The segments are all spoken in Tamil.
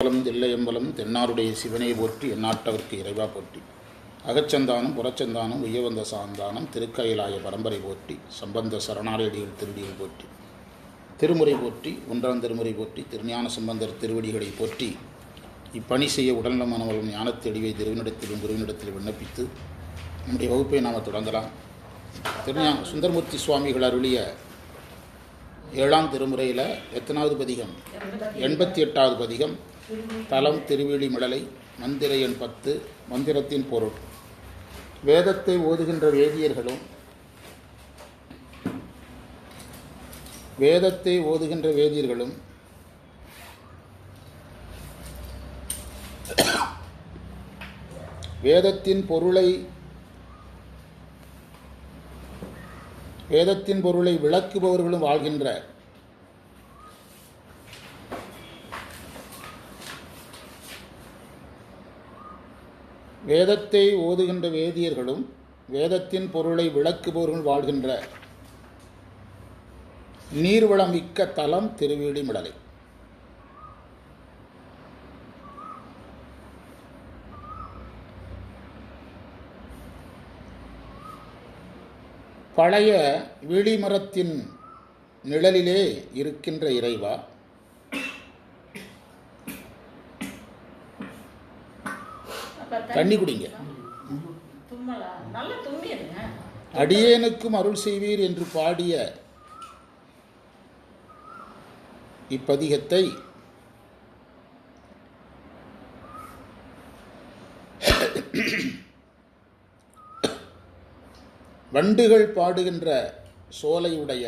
அம்பலம் தில்லையம்பலம் தென்னாருடைய சிவனை போற்றி எந்நாட்டவர்க்கு இறைவா போற்றி. அகச்சந்தானம் புறச்சந்தானம் உயவந்த சாந்தானம் திருக்கயிலாய பரம்பரை போற்றி சம்பந்த சரணாலயடிகள் திருடிகள் போற்றி. திருமுறை போற்றி ஒன்றாம் திருமுறை போற்றி திருஞான சம்பந்தர் திருவடிகளை போற்றி இப்பணி செய்ய உடல்நலமானவர்களும் ஞானத்தெளிவை திருவினிடத்திலும் குருவினிடத்திலும் விண்ணப்பித்து நம்முடைய வகுப்பை நாம் தொடங்கலாம். திருஞா சுந்தரமூர்த்தி சுவாமிகள் அருளிய ஏழாம் திருமுறையில் எத்தனாவது பதிகம்? எண்பத்தி எட்டாவது பதிகம். தலம் திருவிழி மிடலை மந்திர எண் பத்து மந்திரத்தின் பொருள். வேதத்தை ஓதுகின்ற வேதியர்களும் வேதத்தை ஓதுகின்ற வேதியர்களும் வேதத்தின் பொருளை வேதத்தின் பொருளை விளக்குபவர்களும் வாழ்கின்ற வேதத்தை ஓதுகின்ற வேதியர்களும் வேதத்தின் பொருளை விளக்குபவர்கள் வாழ்கின்ற நீர்வளம் மிக்க தலம் திருவேலிமிடலை பழைய விழிமரத்தின் நிழலிலே இருக்கின்ற இறைவா தண்ணி குடிங்க. அடியேனுக்கும் அருள் செய்வீர் என்று பாடிய இப்பதிகத்தை வண்டுகள் பாடுகின்ற சோலையுடைய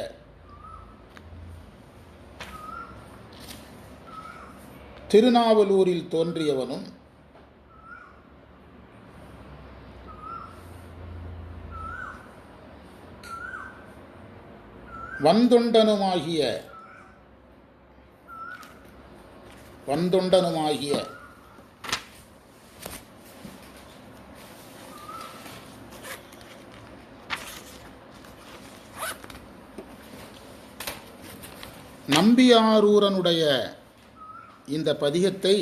திருநாவலூரில் தோன்றியவனும் வந்தொண்டனுமாகிய வந்தொண்டனுமாகிய. நம்பியாரூரனுடைய இந்த பதிகத்தை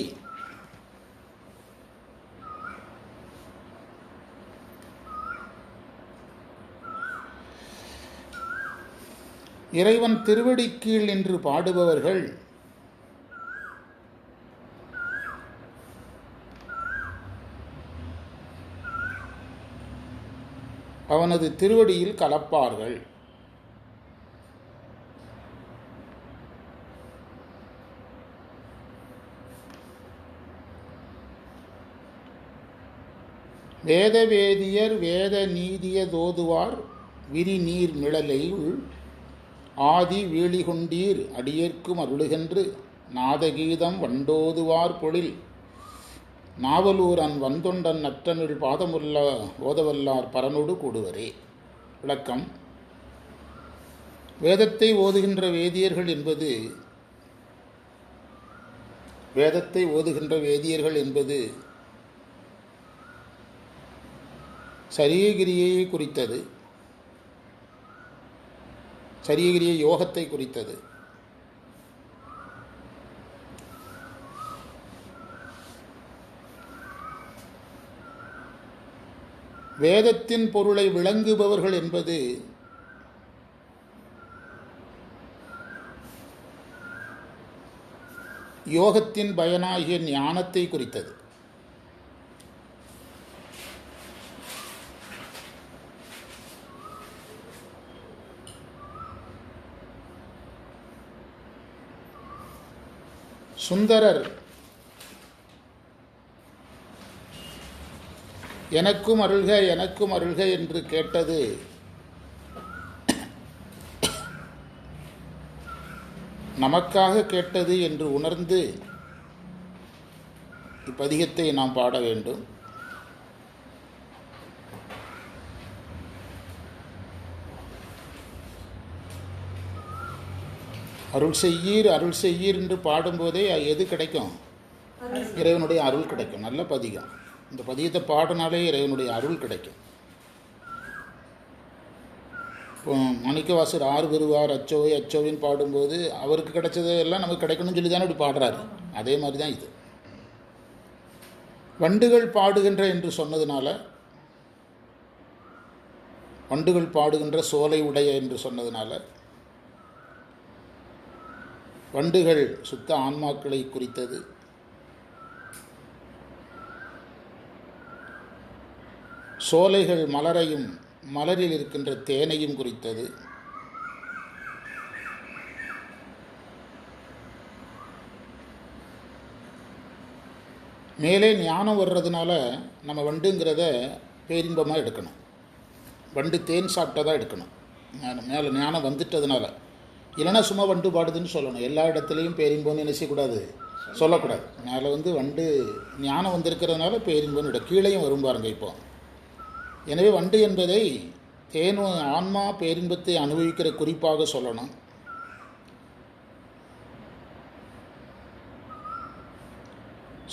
இறைவன் திருவடிக்கீழ் என்று பாடுபவர்கள். அவனது திருவடியில் கலப்பார்கள். வேதவேதியர் வேத நீதிய தோதுவார் விரி நீர் நிழலையுள் ஆதி வீழிகொண்டீர் அடியேற்கும் அருளுகென்று நாதகீதம் வண்டோதுவார் பொழில். நாவலூரன் வந்தொண்டன் நற்றமிழ் பாதமுள்ள ஓதவல்லார் பரனோடு கூடுவரே. விளக்கம். வேதத்தை ஓதுகின்ற வேதியர்கள் என்பது வேதத்தை ஓதுகின்ற வேதியர்கள் என்பது சரியகிரியை குறித்தது. சரியகிரிய யோகத்தை குறித்தது. வேதத்தின் பொருளை விளங்குபவர்கள் என்பது யோகத்தின் பயனாகிய ஞானத்தை குறித்தது. சுந்தரர். எனக்கும் அருள்க எனக்கும் அருள்க என்று கேட்டது. நமக்காக கேட்டது என்று உணர்ந்து இப்பதிகத்தை நாம் பாட வேண்டும். அருள் செய்யீர் அருள் செய்யீர் என்று பாடும்போதே எது கிடைக்கும்? இறைவனுடைய அருள் கிடைக்கும். நல்ல பதிகம். இந்த பதிகத்தை பாடினாலே இறைவனுடைய அருள் கிடைக்கும். இப்போ மணிக்கவாசர் ஆறு பெறுவார் அச்சோவை அச்சோவின்னு பாடும்போது அவருக்கு கிடைச்சது எல்லாம் நமக்கு கிடைக்கணும்னு சொல்லி தானே இப்படி பாடுறாரு. அதே மாதிரி தான் இது. வண்டுகள் பாடுகின்ற என்று சொன்னதுனால வண்டுகள் பாடுகின்ற சோலை உடைய என்று சொன்னதுனால வண்டுகள் சுத்த ஆன்மாக்களை குறித்தது. சோலைகள் மலரையும் மலரில் இருக்கின்ற தேனையும் குறித்தது. மேலே ஞானம் வர்றதுனால நம்ம வண்டுங்கிறத பேரின்பமாக எடுக்கணும். வண்டு தேன் சாப்பிட்டதா எடுக்கணும். மேலே ஞானம் வந்துட்டதுனால. இல்லைன்னா சும்மா வண்டு பாடுதுன்னு சொல்லணும். எல்லா இடத்துலையும் பேரின்போன்னு என்ன சொல்லக்கூடாது. மேலே வந்து வண்டு ஞானம் வந்திருக்கிறதுனால பேரின்பம்னு இட கீழேயும் வரும் பாருங்க இப்போ. எனவே வண்டு என்பதை தேனு ஆன்மா பேரின்பத்தை அனுபவிக்கிற குறிப்பாக சொல்லணும்.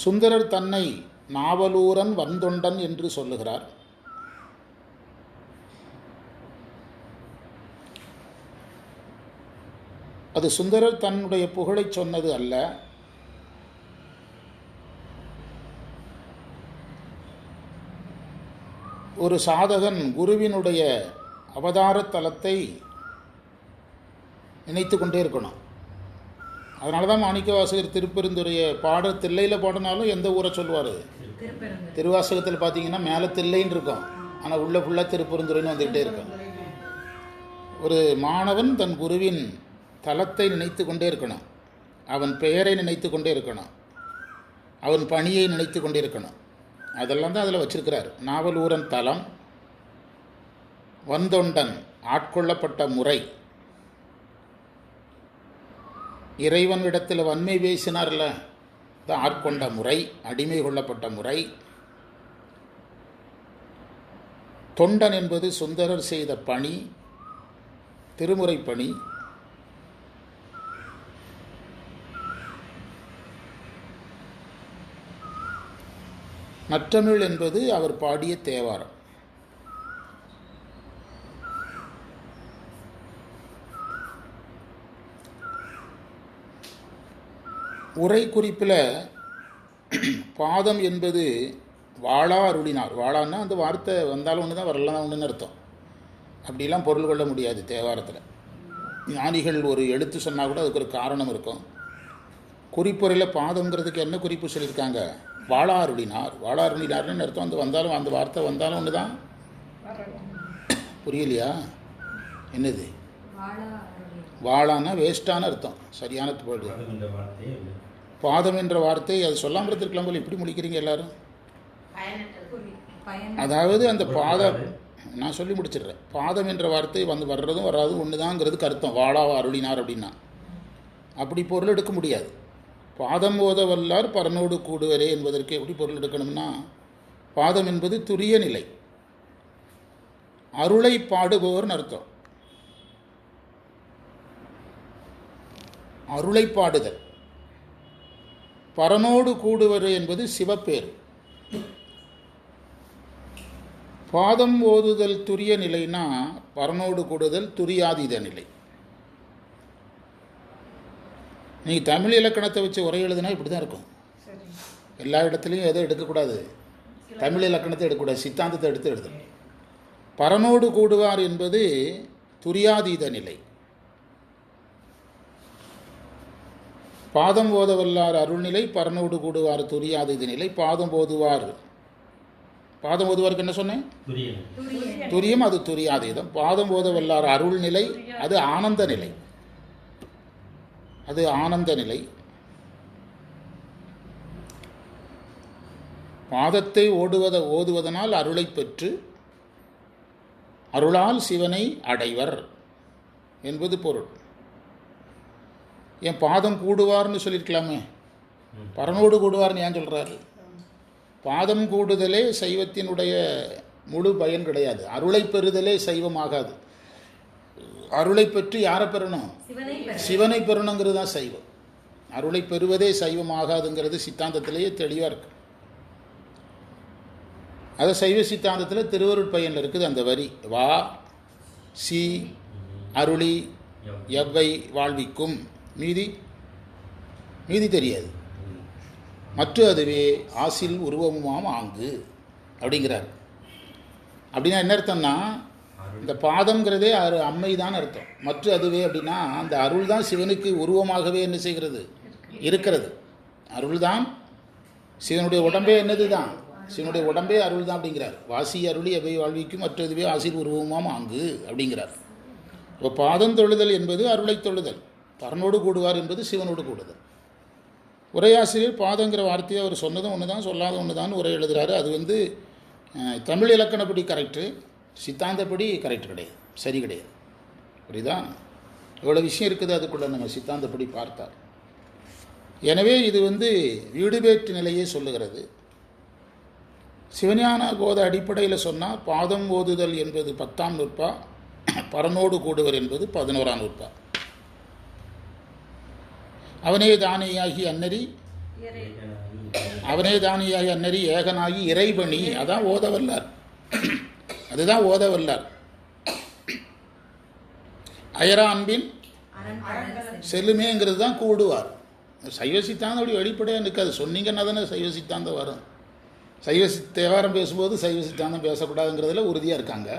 சுந்தரர் தன்னை நாவலூரன் வந்தொண்டன் என்று சொல்லுகிறார். அது சுந்தரர் தன்னுடைய புகழைச் சொன்னது அல்ல. ஒரு சாதகன் குருவினுடைய அவதார தலத்தை நினைத்து கொண்டே இருக்கணும். அதனால தான் மாணிக்கவாசகர் திருப்பெருந்துறையை பாட தில்லையில் பாடினாலும் எந்த ஊரை சொல்லுவார்? திருவாசகத்தில் பார்த்தீங்கன்னா மேலே தில்லைன்னு இருக்கும். ஆனால் உள்ள ஃபுல்லாக திருப்பெருந்துறைன்னு வந்துக்கிட்டே இருக்கும். ஒரு மாணவன் தன் குருவின் தலத்தை நினைத்து கொண்டே இருக்கணும். அவன் பெயரை நினைத்து கொண்டே இருக்கணும். அவன் பணியை நினைத்து கொண்டே இருக்கணும். அதெல்லாம் தான் அதில் வச்சிருக்கிறார். நாவலூரன் தலம் வந்தொண்டன் ஆட்கொள்ளப்பட்ட முறை. இறைவனிடத்தில் வன்மை பேசினார்ல தான் ஆட்கொண்ட முறை அடிமை கொள்ளப்பட்ட முறை. தொண்டன் என்பது சுந்தரர் செய்த பணி திருமுறை பணி. நற்றமிழ் என்பது அவர் பாடிய தேவாரம். உரை குறிப்பில் பாதம் என்பது வாழா அருளினார். வாழான்னா அந்த வார்த்தை வந்தாலும் ஒன்று தான் வரலாம் ஒன்றுன்னு அர்த்தம். அப்படிலாம் பொருள் கொள்ள முடியாது தேவாரத்தில். ஞானிகள் ஒரு எழுத்து சொன்னால் கூட அதுக்கு ஒரு காரணம் இருக்கும். குறிப்புரையில் பாதங்கிறதுக்கு என்ன குறிப்பு சொல்லியிருக்காங்க? வாழா அருளினார் அர்த்தம் வந்து வந்தாலும் அந்த வார்த்தை வந்தாலும் ஒன்று தான் புரியலையா? என்னது? வாழானா வேஸ்டான வேஸ்ட்டான அர்த்தம். சரியான போடு. பாதம் என்ற வார்த்தை அது சொல்லாமல் இருக்கலாம் போல. இப்படி முடிக்கிறீங்க எல்லாரும். அதாவது அந்த பாதம் நான் சொல்லி முடிச்சிடுறேன். பாதம் என்ற வார்த்தை வந்து வர்றதும் வராதும் ஒன்று தாங்கிறதுக்கு அர்த்தம். வாழா அருளினார் அப்படின்னா. அப்படி பொருள் எடுக்க முடியாது. பாதம் ஓத வல்லார் பரனோடு கூடுவரே என்பதற்கு எப்படி பொருள் எடுக்கணும்னா பாதம் என்பது துரிய நிலை. அருளை பாடுபவர்னு அர்த்தம். அருளை பாடுதல். பரனோடு கூடுவது என்பது சிவப்பேர் பாதம் ஓதுதல் துரிய நிலைனா பரனோடு கூடுதல் துரியாதீத நிலை. நீ தமிழ் இலக்கணத்தை வச்சு உரை எழுதுனா இப்படி தான் இருக்கும். எல்லா இடத்துலையும் எதை எடுக்கக்கூடாது? தமிழ் இலக்கணத்தை எடுக்கக்கூடாது. சித்தாந்தத்தை எடுத்து எழுதணும். பரனோடு கூடுவார் என்பது துரியாதீத நிலை. பாதம் ஓதவல்லார் அருள்நிலை பரனோடு கூடுவார் துரியாதீத நிலை பாதம் ஓதுவார். பாதம் ஓதுவாருக்கு என்ன சொன்னேன்? துரியம் அது துரியாதீதம். பாதம் ஓதவல்லார் அருள்நிலை அது ஆனந்த நிலை. அது ஆனந்த நிலை. பாதத்தை ஓடுவத ஓதுவதனால் அருளை பெற்று அருளால் சிவனை அடைவர் என்பது பொருள். என் பாதம் கூடுவார்னு சொல்லியிருக்கலாமே பரனோடு கூடுவார்னு ஏன் சொல்கிறாரு பாதம் கூடுதலே சைவத்தினுடைய முழு பயன் கிடையாது. அருளை பெறுதலே சைவமாகாது அருளை பெற்று யாரை பெறணும்? சிவனை பெற சிவனை பெறணுங்கிறது தான் சைவம். அருளை பெறுவதே சைவமாகாதுங்கிறது சித்தாந்தத்திலேயே தெளிவாக இருக்கு. அது சைவ சித்தாந்தத்தில் திருவருட்பயனில் இருக்குது அந்த வரி. வா சி அருளி எவ்வை வாழ்விக்கும். மீதி? மீதி தெரியாது. மற்ற அதுவே ஆசில் உருவமுமாம் ஆங்கு. அப்படிங்கிறார். அப்படின்னா என்ன அர்த்தம்னா இந்த பாதம்ங்கிறதே அரு அம்மை தான் அர்த்தம். மற்ற அதுவே அப்படின்னா அந்த அருள் தான் சிவனுக்கு உருவமாகவே என்ன செய்கிறது? இருக்கிறது. அருள் தான் சிவனுடைய உடம்பே என்னது தான் சிவனுடைய உடம்பே அருள் தான் அப்படிங்கிறார். வாசி அருளி எவை வாழ்விக்கும் மற்றதுவே ஆசிர் உருவமாம் ஆங்கு அப்படிங்கிறார். இப்போ பாதம் தொழுதல் என்பது அருளை தொழுதல். பரனோடு கூடுவார் என்பது சிவனோடு கூடுதல். உரையாசிரியர் பாதங்கிற வார்த்தையை அவர் சொன்னதும் ஒன்று தான் சொல்லாத ஒன்று தான் உரை எழுதுறாரு. அது வந்து தமிழ் இலக்கணப்படி கரெக்டு சித்தாந்தப்படி கரெக்ட் கிடையாது சரி கிடையாது. புரியுதா? இவ்வளோ விஷயம் இருக்குது அதுக்குள்ளே நம்ம சித்தாந்தப்படி பார்த்தார் எனவே இது வந்து வீடுபேற்று நிலையே சொல்லுகிறது. சிவஞான கோத அடிப்படையில் சொன்னால் பாதம் ஓதுதல் என்பது பத்தாம் நூற்பா பரனோடு கூடுவர் என்பது பதினோராம் நூற்பா. அவனே தானியாகி அன்னரி அவனே தானியாகி அன்னரி ஏகனாகி இறைபணி அதான் ஓத வல்லார் அதுதான் ஓத வல்லார். அயரா அன்பின் செல்லுமேங்கிறது தான் கூடுவார். சைவ சித்தாந்தம் அப்படி வெளிப்படையாக நிற்காது. சொன்னீங்கன்னா தானே சைவ சித்தாந்தம் வரும். சைவ தேவாரம் பேசும்போது சைவ சித்தாந்தம் பேசக்கூடாதுங்கிறதுல உறுதியாக இருக்காங்க.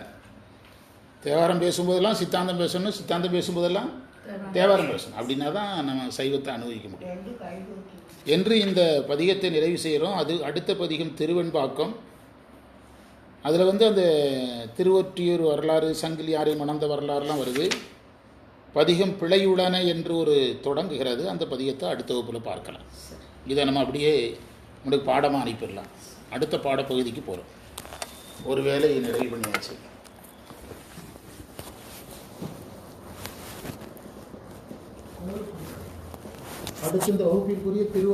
தேவாரம் பேசும்போதெல்லாம் சித்தாந்தம் பேசணும் சித்தாந்தம் பேசும்போதெல்லாம் தேவாரம் பேசணும். அப்படின்னா தான் நம்ம சைவத்தை அனுபவிக்க முடியும். என்று இந்த பதிகத்தை நிறைவு செய்கிறோம். அது அடுத்த பதிகம் திருவெண்பாக்கம். அதில் வந்து அந்த திருவொற்றியூர் வரலாறு சங்கிலியாரை மணந்த வரலாறுலாம் வருது. பதிகம் பிழையுடன என்று ஒரு தொடங்குகிறது. அந்த பதிகத்தை அடுத்த வகுப்பில் பார்க்கலாம். இதை நம்ம அப்படியே உனக்கு பாடமாக அனுப்பிடலாம். அடுத்த பாடப்பகுதிக்கு போகிறோம் ஒரு வேலையை நிறைவு பண்ணியாச்சு. அடுத்த இந்த வகுப்பிற்குரிய திரு